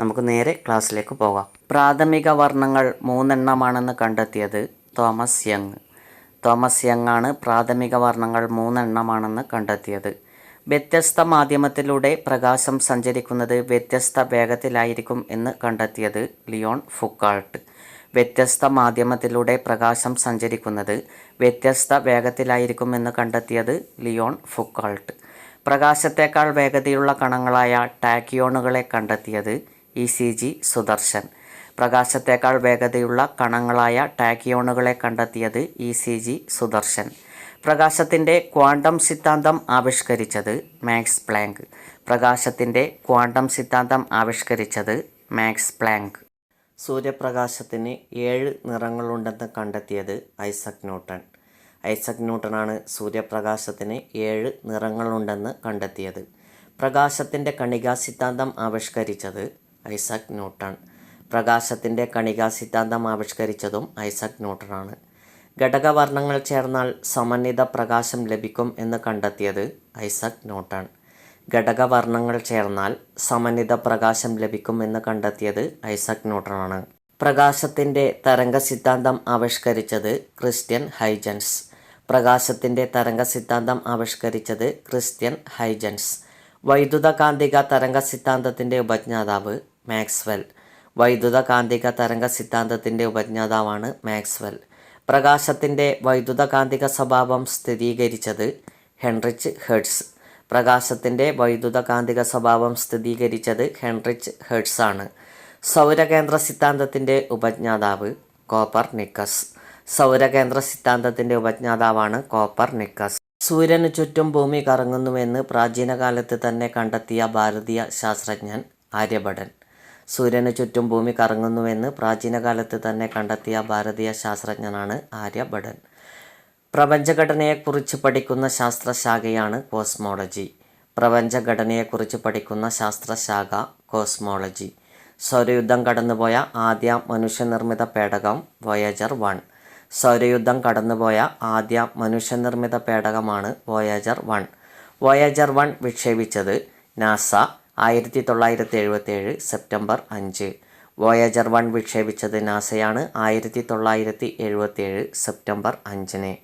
നമുക്ക് നേരെ ക്ലാസ്സിലേക്ക് പോകാം. പ്രാഥമിക വർണങ്ങൾ മൂന്നെണ്ണമാണെന്ന് കണ്ടെത്തിയത് തോമസ് യങ്. തോമസ് യങ് ആണ് പ്രാഥമിക വർണങ്ങൾ മൂന്നെണ്ണമാണെന്ന് കണ്ടെത്തിയത്. വ്യത്യസ്ത മാധ്യമത്തിലൂടെ പ്രകാശം സഞ്ചരിക്കുന്നത് വ്യത്യസ്ത വേഗത്തിലായിരിക്കും എന്ന് കണ്ടെത്തിയത് ലിയോൺ ഫുക്കാൾട്ട്. വ്യത്യസ്ത മാധ്യമത്തിലൂടെ പ്രകാശം സഞ്ചരിക്കുന്നത് വ്യത്യസ്ത വേഗത്തിലായിരിക്കും എന്ന് കണ്ടെത്തിയത് ലിയോൺ ഫുക്കാൾട്ട്. പ്രകാശത്തേക്കാൾ വേഗതയുള്ള കണങ്ങളായ ടാക്കിയോണുകളെ കണ്ടെത്തിയത് ഇ സി ജി സുദർശൻ. പ്രകാശത്തേക്കാൾ വേഗതയുള്ള കണങ്ങളായ ടാക്കിയോണുകളെ കണ്ടെത്തിയത് ഇ സി ജി സുദർശൻ. പ്രകാശത്തിന്റെ ക്വാണ്ടം സിദ്ധാന്തം ആവിഷ്കരിച്ചത് മാക്സ് പ്ലാങ്ക്. പ്രകാശത്തിന്റെ ക്വാണ്ടം സിദ്ധാന്തം ആവിഷ്കരിച്ചത് മാക്സ് പ്ലാങ്ക്. സൂര്യപ്രകാശത്തിന് ഏഴ് നിറങ്ങളുണ്ടെന്ന് കണ്ടെത്തിയത് ഐസക് ന്യൂട്ടൺ ഐസക് ന്യൂട്ടനാണ് സൂര്യപ്രകാശത്തിന് ഏഴ് നിറങ്ങളുണ്ടെന്ന് കണ്ടെത്തിയത്. പ്രകാശത്തിന്റെ കണികാ സിദ്ധാന്തം ആവിഷ്കരിച്ചത് ഐസക് ന്യൂട്ടൺ. പ്രകാശത്തിന്റെ കണികാ സിദ്ധാന്തം ആവിഷ്കരിച്ചതും ഐസക് ന്യൂട്ടണാണ് ഘടകവർണങ്ങൾ ചേർന്നാൽ സമന്വിത പ്രകാശം ലഭിക്കും എന്ന് കണ്ടെത്തിയത് ഐസക് ന്യൂട്ടൺ. ഘടകവർണങ്ങൾ ചേർന്നാൽ സമന്വിത പ്രകാശം ലഭിക്കും എന്ന് കണ്ടെത്തിയത് ഐസക് ന്യൂട്ടണാണ് പ്രകാശത്തിന്റെ തരംഗ സിദ്ധാന്തം ആവിഷ്കരിച്ചത് ക്രിസ്ത്യൻ ഹൈജൻസ്. പ്രകാശത്തിന്റെ തരംഗ സിദ്ധാന്തം ആവിഷ്കരിച്ചത് ക്രിസ്ത്യൻ ഹൈജൻസ്. വൈദ്യുതകാന്തിക തരംഗ സിദ്ധാന്തത്തിന്റെ ഉപജ്ഞാതാവ് മാക്സ്വെൽ. വൈദ്യുത കാന്തിക തരംഗ സിദ്ധാന്തത്തിന്റെ ഉപജ്ഞാതാവാണ് മാക്സ്വെൽ. പ്രകാശത്തിന്റെ വൈദ്യുത കാന്തിക സ്വഭാവം സ്ഥിരീകരിച്ചത് ഹെൻറിച്ച് ഹേർട്സ്. പ്രകാശത്തിന്റെ വൈദ്യുത കാന്തിക സ്വഭാവം സ്ഥിരീകരിച്ചത് ഹെൻറിച്ച് ഹേർട്സ് ആണ് സൗരകേന്ദ്ര സിദ്ധാന്തത്തിന്റെ ഉപജ്ഞാതാവ് കോപ്പർ നിക്കസ് സൗരകേന്ദ്ര സിദ്ധാന്തത്തിന്റെ ഉപജ്ഞാതാവാണ് കോപ്പർ നിക്കസ് സൂര്യന് ചുറ്റും ഭൂമി കറങ്ങുന്നുവെന്ന് പ്രാചീനകാലത്ത് തന്നെ കണ്ടെത്തിയ ഭാരതീയ ശാസ്ത്രജ്ഞൻ ആര്യഭടൻ. സൂര്യന് ചുറ്റും ഭൂമി കറങ്ങുന്നുവെന്ന് പ്രാചീന കാലത്ത് തന്നെ കണ്ടെത്തിയ ഭാരതീയ ശാസ്ത്രജ്ഞനാണ് ആര്യഭടൻ. പ്രപഞ്ചഘടനയെക്കുറിച്ച് പഠിക്കുന്ന ശാസ്ത്രശാഖയാണ് കോസ്മോളജി. പ്രപഞ്ചഘടനയെക്കുറിച്ച് പഠിക്കുന്ന ശാസ്ത്രശാഖ കോസ്മോളജി. സൗരയുദ്ധം കടന്നുപോയ ആദ്യ മനുഷ്യനിർമ്മിത പേടകം വോയേജർ വൺ. സൗരയുദ്ധം കടന്നുപോയ ആദ്യ മനുഷ്യനിർമ്മിത പേടകമാണ് വോയേജർ വൺ. വോയേജർ വൺ വിക്ഷേപിച്ചത് നാസ ആയിരത്തി തൊള്ളായിരത്തി എഴുപത്തേഴ് സെപ്റ്റംബർ അഞ്ച്. വോയേജർ വൺ വിക്ഷേപിച്ചത് നാസയാണ് ആയിരത്തി തൊള്ളായിരത്തി എഴുപത്തേഴ് സെപ്റ്റംബർ അഞ്ചിന്.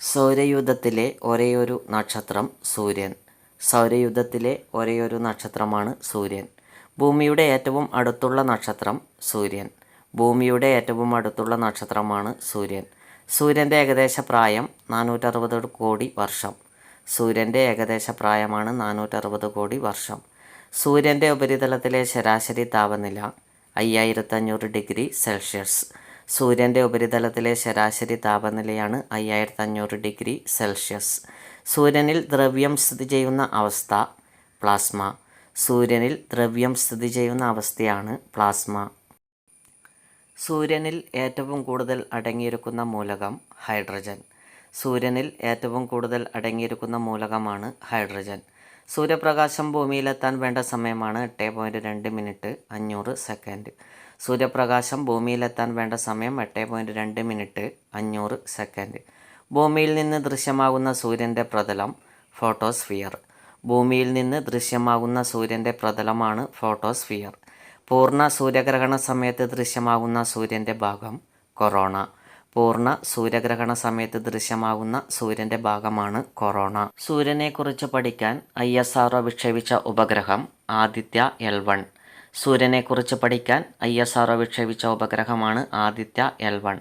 സൗരയൂഥത്തിലെ ഒരേയൊരു നക്ഷത്രം സൂര്യൻ. സൗരയൂഥത്തിലെ ഒരേയൊരു നക്ഷത്രമാണ് സൂര്യൻ. ഭൂമിയുടെ ഏറ്റവും അടുത്തുള്ള നക്ഷത്രം സൂര്യൻ. ഭൂമിയുടെ ഏറ്റവും അടുത്തുള്ള നക്ഷത്രമാണ് സൂര്യൻ. സൂര്യന്റെ ഏകദേശ പ്രായം നാനൂറ്ററുപത് കോടി വർഷം. സൂര്യന്റെ ഏകദേശ പ്രായമാണ് നാനൂറ്ററുപത് കോടി വർഷം. സൂര്യന്റെ ഉപരിതലത്തിലെ ശരാശരി താപനില അയ്യായിരത്തഞ്ഞൂറ് ഡിഗ്രി സെൽഷ്യസ്. സൂര്യന്റെ ഉപരിതലത്തിലെ ശരാശരി താപനിലയാണ് അയ്യായിരത്തഞ്ഞൂറ് ഡിഗ്രി സെൽഷ്യസ്. സൂര്യനിൽ ദ്രവ്യം സ്ഥിതി ചെയ്യുന്ന അവസ്ഥ പ്ലാസ്മ. സൂര്യനിൽ ദ്രവ്യം സ്ഥിതി ചെയ്യുന്ന അവസ്ഥയാണ് പ്ലാസ്മ. സൂര്യനിൽ ഏറ്റവും കൂടുതൽ അടങ്ങിയിരിക്കുന്ന മൂലകം ഹൈഡ്രജൻ. സൂര്യനിൽ ഏറ്റവും കൂടുതൽ അടങ്ങിയിരിക്കുന്ന മൂലകമാണ് ഹൈഡ്രജൻ. സൂര്യപ്രകാശം ഭൂമിയിലെത്താൻ വേണ്ട സമയമാണ് എട്ട് പോയിന്റ് രണ്ട് മിനിറ്റ് അഞ്ഞൂറ് സെക്കൻഡ് സൂര്യപ്രകാശം ഭൂമിയിലെത്താൻ വേണ്ട സമയം എട്ട് പോയിന്റ് രണ്ട് മിനിറ്റ് അഞ്ഞൂറ് സെക്കൻഡ് ഭൂമിയിൽ നിന്ന് ദൃശ്യമാകുന്ന സൂര്യന്റെ പ്രതലം ഫോട്ടോസ്ഫിയർ ഭൂമിയിൽ നിന്ന് ദൃശ്യമാകുന്ന സൂര്യന്റെ പ്രതലമാണ് ഫോട്ടോസ്ഫിയർ പൂർണ സൂര്യഗ്രഹണ സമയത്ത് ദൃശ്യമാകുന്ന സൂര്യന്റെ ഭാഗം കൊറോണ പൂർണ സൂര്യഗ്രഹണ സമയത്ത് ദൃശ്യമാകുന്ന സൂര്യന്റെ ഭാഗമാണ് കൊറോണ. സൂര്യനെക്കുറിച്ച് പഠിക്കാൻ ഐ എസ് ആർ വിക്ഷേപിച്ച ഉപഗ്രഹം ആദിത്യ എൽ വൺ. സൂര്യനെക്കുറിച്ച് പഠിക്കാൻ ഐ എസ് ആർ വിക്ഷേപിച്ച ഉപഗ്രഹമാണ് ആദിത്യ എൽ വൺ.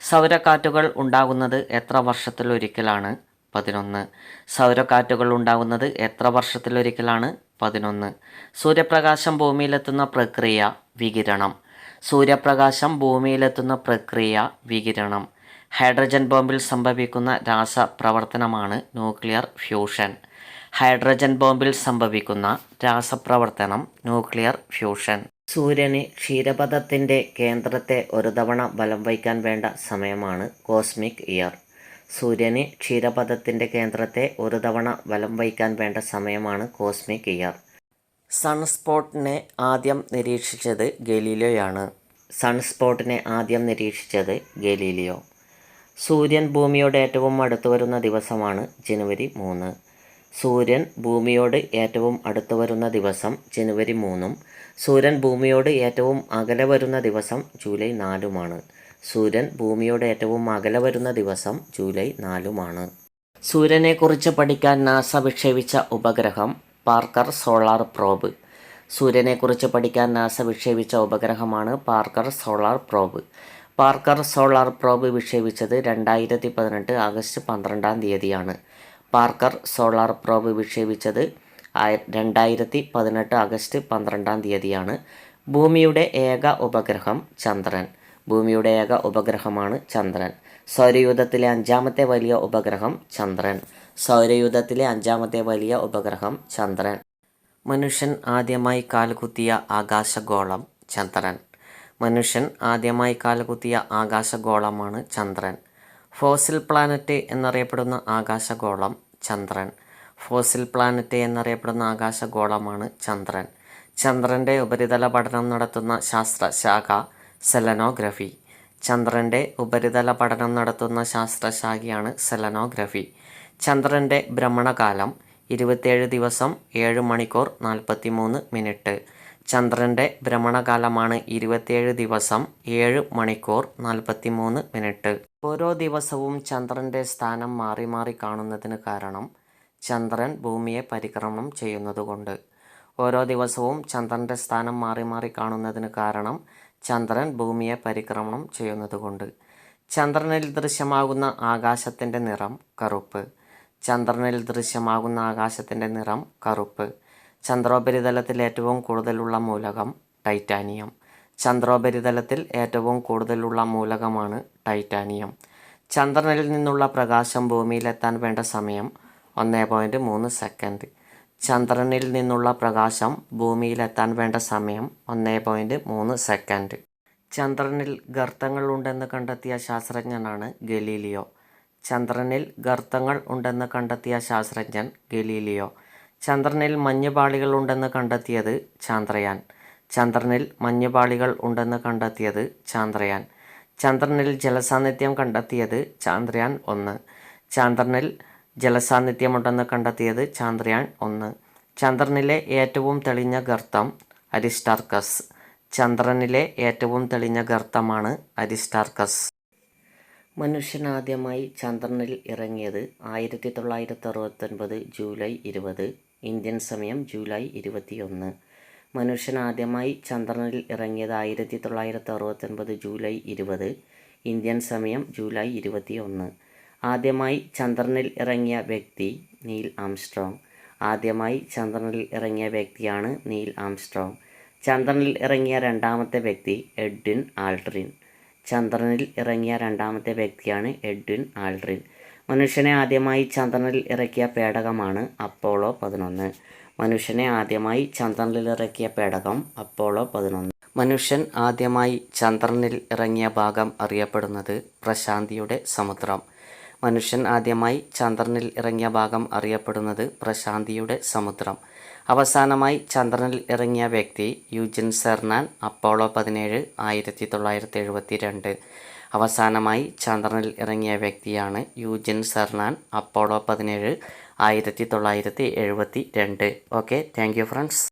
സൗരക്കാറ്റുകൾ ഉണ്ടാകുന്നത് എത്ര വർഷത്തിലൊരിക്കലാണ്? പതിനൊന്ന്. സൗരക്കാറ്റുകൾ ഉണ്ടാകുന്നത് എത്ര വർഷത്തിലൊരിക്കലാണ്? പതിനൊന്ന്. സൂര്യപ്രകാശം ഭൂമിയിലെത്തുന്ന പ്രക്രിയ വികിരണം. സൂര്യപ്രകാശം ഭൂമിയിലെത്തുന്ന പ്രക്രിയ വികിരണം. ഹൈഡ്രജൻ ബോംബിൽ സംഭവിക്കുന്ന രാസപ്രവർത്തനമാണ് ന്യൂക്ലിയർ ഫ്യൂഷൻ. ഹൈഡ്രജൻ ബോംബിൽ സംഭവിക്കുന്ന രാസപ്രവർത്തനം ന്യൂക്ലിയർ ഫ്യൂഷൻ. സൂര്യന് ക്ഷീരപഥത്തിന്റെ കേന്ദ്രത്തെ ഒരു തവണ ബലം വയ്ക്കാൻ വേണ്ട സമയമാണ് കോസ്മിക് ഇയർ. സൂര്യന് ക്ഷീരപഥത്തിന്റെ കേന്ദ്രത്തെ ഒരു തവണ ബലം വയ്ക്കാൻ വേണ്ട സമയമാണ് കോസ്മിക് ഇയർ. സൺസ്പോട്ടിനെ ആദ്യം നിരീക്ഷിച്ചത് ഗലീലിയോയാണ്. സൺസ്പോട്ടിനെ ആദ്യം നിരീക്ഷിച്ചത് ഗലീലിയോ. സൂര്യൻ ഭൂമിയോട് ഏറ്റവും അടുത്തു വരുന്ന ദിവസമാണ് ജനുവരി മൂന്ന്. സൂര്യൻ ഭൂമിയോട് ഏറ്റവും അടുത്തു വരുന്ന ദിവസം ജനുവരി മൂന്നും. സൂര്യൻ ഭൂമിയോട് ഏറ്റവും അകലെ വരുന്ന ദിവസം ജൂലൈ നാലുമാണ്. സൂര്യൻ ഭൂമിയോട് ഏറ്റവും അകലെ വരുന്ന ദിവസം ജൂലൈ നാലുമാണ്. സൂര്യനെക്കുറിച്ച് പഠിക്കാൻ നാസ വിക്ഷേപിച്ച ഉപഗ്രഹം പാർക്കർ സോളാർ പ്രോബ്. സൂര്യനെക്കുറിച്ച് പഠിക്കാൻ നാസ വിക്ഷേപിച്ച ഉപഗ്രഹമാണ് Parker solar probe. Parker solar probe വിക്ഷേപിച്ചത് രണ്ടായിരത്തി പതിനെട്ട് ആഗസ്റ്റ് പന്ത്രണ്ടാം തീയതിയാണ്. പാർക്കർ സോളാർ പ്രോബ് വിക്ഷേപിച്ചത് രണ്ടായിരത്തി പതിനെട്ട് ആഗസ്റ്റ് പന്ത്രണ്ടാം തീയതിയാണ്. ഭൂമിയുടെ ഏക ഉപഗ്രഹം ചന്ദ്രൻ. ഭൂമിയുടെ ഏക ഉപഗ്രഹമാണ് ചന്ദ്രൻ. സൗരയൂഥത്തിലെ അഞ്ചാമത്തെ വലിയ ഉപഗ്രഹം ചന്ദ്രൻ. സൗരയൂഥത്തിലെ അഞ്ചാമത്തെ വലിയ ഉപഗ്രഹം ചന്ദ്രൻ. മനുഷ്യൻ ആദ്യമായി കാലുകുത്തിയ ആകാശഗോളം ചന്ദ്രൻ. മനുഷ്യൻ ആദ്യമായി കാലുകുത്തിയ ആകാശഗോളമാണ് ചന്ദ്രൻ. ഫോസിൽ പ്ലാനറ്റ് എന്നറിയപ്പെടുന്ന ആകാശഗോളം ചന്ദ്രൻ. ഫോസിൽ പ്ലാനറ്റ് എന്നറിയപ്പെടുന്ന ആകാശഗോളമാണ് ചന്ദ്രൻ. ചന്ദ്രന്റെ ഉപരിതല പഠനം നടത്തുന്ന ശാസ്ത്രശാഖ സെലനോഗ്രഫി. ചന്ദ്രന്റെ ഉപരിതല പഠനം നടത്തുന്ന ശാസ്ത്രശാഖയാണ് സെലനോഗ്രഫി. ചന്ദ്രന്റെ ഭ്രമണകാലം ഇരുപത്തേഴ് ദിവസം ഏഴ് മണിക്കൂർ നാൽപ്പത്തി മൂന്ന് മിനിറ്റ്. ചന്ദ്രന്റെ ഭ്രമണകാലമാണ് ഇരുപത്തിയേഴ് ദിവസം ഏഴ് മണിക്കൂർ നാൽപ്പത്തി മൂന്ന് മിനിറ്റ്. ഓരോ ദിവസവും ചന്ദ്രന്റെ സ്ഥാനം മാറി മാറി കാണുന്നതിന് കാരണം ചന്ദ്രൻ ഭൂമിയെ പരിക്രമണം ചെയ്യുന്നതുകൊണ്ട്. ഓരോ ദിവസവും ചന്ദ്രന്റെ സ്ഥാനം മാറി മാറി കാണുന്നതിന് കാരണം ചന്ദ്രൻ ഭൂമിയെ പരിക്രമണം ചെയ്യുന്നതുകൊണ്ട്. ചന്ദ്രനിൽ ദൃശ്യമാകുന്ന ആകാശത്തിന്റെ നിറം കറുപ്പ്. ചന്ദ്രനിൽ ദൃശ്യമാകുന്ന ആകാശത്തിന്റെ നിറം കറുപ്പ്. ചന്ദ്രോപരിതലത്തിൽ ഏറ്റവും കൂടുതലുള്ള മൂലകം ടൈറ്റാനിയം. ചന്ദ്രോപരിതലത്തിൽ ഏറ്റവും കൂടുതലുള്ള മൂലകമാണ് ടൈറ്റാനിയം. ചന്ദ്രനിൽ നിന്നുള്ള പ്രകാശം ഭൂമിയിലെത്താൻ വേണ്ട സമയം ഒന്ന് പോയിന്റ് മൂന്ന് സെക്കൻഡ്. ചന്ദ്രനിൽ നിന്നുള്ള പ്രകാശം ഭൂമിയിലെത്താൻ വേണ്ട സമയം ഒന്നേ പോയിന്റ് മൂന്ന് സെക്കൻഡ്. ചന്ദ്രനിൽ ഗർത്തങ്ങൾ ഉണ്ടെന്ന് കണ്ടെത്തിയ ശാസ്ത്രജ്ഞനാണ് ഗലീലിയോ. ചന്ദ്രനിൽ ഗർത്തങ്ങൾ ഉണ്ടെന്ന് കണ്ടെത്തിയ ശാസ്ത്രജ്ഞൻ ഗലീലിയോ. ചന്ദ്രനിൽ മഞ്ഞുപാളികൾ ഉണ്ടെന്ന് കണ്ടെത്തിയത് ചാന്ദ്രയാൻ. ചന്ദ്രനിൽ മഞ്ഞുപാളികൾ ഉണ്ടെന്ന് കണ്ടെത്തിയത് ചാന്ദ്രയാൻ. ചന്ദ്രനിൽ ജലസാന്നിധ്യം കണ്ടെത്തിയത് ചാന്ദ്രയാൻ ഒന്ന്. ചന്ദ്രനിൽ ജലസാന്നിധ്യമുണ്ടെന്ന് കണ്ടെത്തിയത് ചാന്ദ്രയാൻ ഒന്ന്. ചന്ദ്രനിലെ ഏറ്റവും തെളിഞ്ഞ ഗർത്തം അരിസ്റ്റാർക്കസ്. ചന്ദ്രനിലെ ഏറ്റവും തെളിഞ്ഞ ഗർത്തമാണ് അരിസ്റ്റാർക്കസ്. മനുഷ്യനാദ്യമായി ചന്ദ്രനിൽ ഇറങ്ങിയത് ആയിരത്തി തൊള്ളായിരത്തി അറുപത്തൊൻപത് ജൂലൈ ഇരുപത് ഇന്ത്യൻ സമയം ജൂലൈ ഇരുപത്തിയൊന്ന്. മനുഷ്യനാദ്യമായി ചന്ദ്രനിൽ ഇറങ്ങിയത് ആയിരത്തി തൊള്ളായിരത്തി അറുപത്തൊൻപത് ജൂലൈ ഇരുപത് ഇന്ത്യൻ സമയം ജൂലൈ ഇരുപത്തിയൊന്ന്. ആദ്യമായി ചന്ദ്രനിൽ ഇറങ്ങിയ വ്യക്തി നീൽ ആംസ്ട്രോങ്. ആദ്യമായി ചന്ദ്രനിൽ ഇറങ്ങിയ വ്യക്തിയാണ് നീൽ ആംസ്ട്രോങ്. ചന്ദ്രനിൽ ഇറങ്ങിയ രണ്ടാമത്തെ വ്യക്തി എഡ്വിൻ ആൾട്രിൻ ചന്ദ്രനിൽ ഇറങ്ങിയ രണ്ടാമത്തെ വ്യക്തിയാണ് എഡ്വിൻ ആൾട്രിൻ മനുഷ്യനെ ആദ്യമായി ചന്ദ്രനിൽ ഇറക്കിയ പേടകമാണ് അപ്പോളോ പതിനൊന്ന്. മനുഷ്യനെ ആദ്യമായി ചന്ദ്രനിൽ ഇറക്കിയ പേടകം അപ്പോളോ പതിനൊന്ന്. മനുഷ്യൻ ആദ്യമായി ചന്ദ്രനിൽ ഇറങ്ങിയ ഭാഗം അറിയപ്പെടുന്നത് പ്രശാന്തിയുടെ സമുദ്രം. മനുഷ്യൻ ആദ്യമായി ചന്ദ്രനിൽ ഇറങ്ങിയ ഭാഗം അറിയപ്പെടുന്നത് പ്രശാന്തിയുടെ സമുദ്രം. അവസാനമായി ചന്ദ്രനിൽ ഇറങ്ങിയ വ്യക്തി യുജിൻ സെർനാൻ അപ്പോളോ പതിനേഴ് ആയിരത്തി തൊള്ളായിരത്തി എഴുപത്തി രണ്ട് അവസാനമായി ചന്ദ്രനിൽ ഇറങ്ങിയ വ്യക്തിയാണ് യൂജിൻ സെർനാൻ അപ്പോളോ പതിനേഴ് ആയിരത്തി തൊള്ളായിരത്തി എഴുപത്തി രണ്ട് ഓക്കെ താങ്ക് യു ഫ്രണ്ട്സ്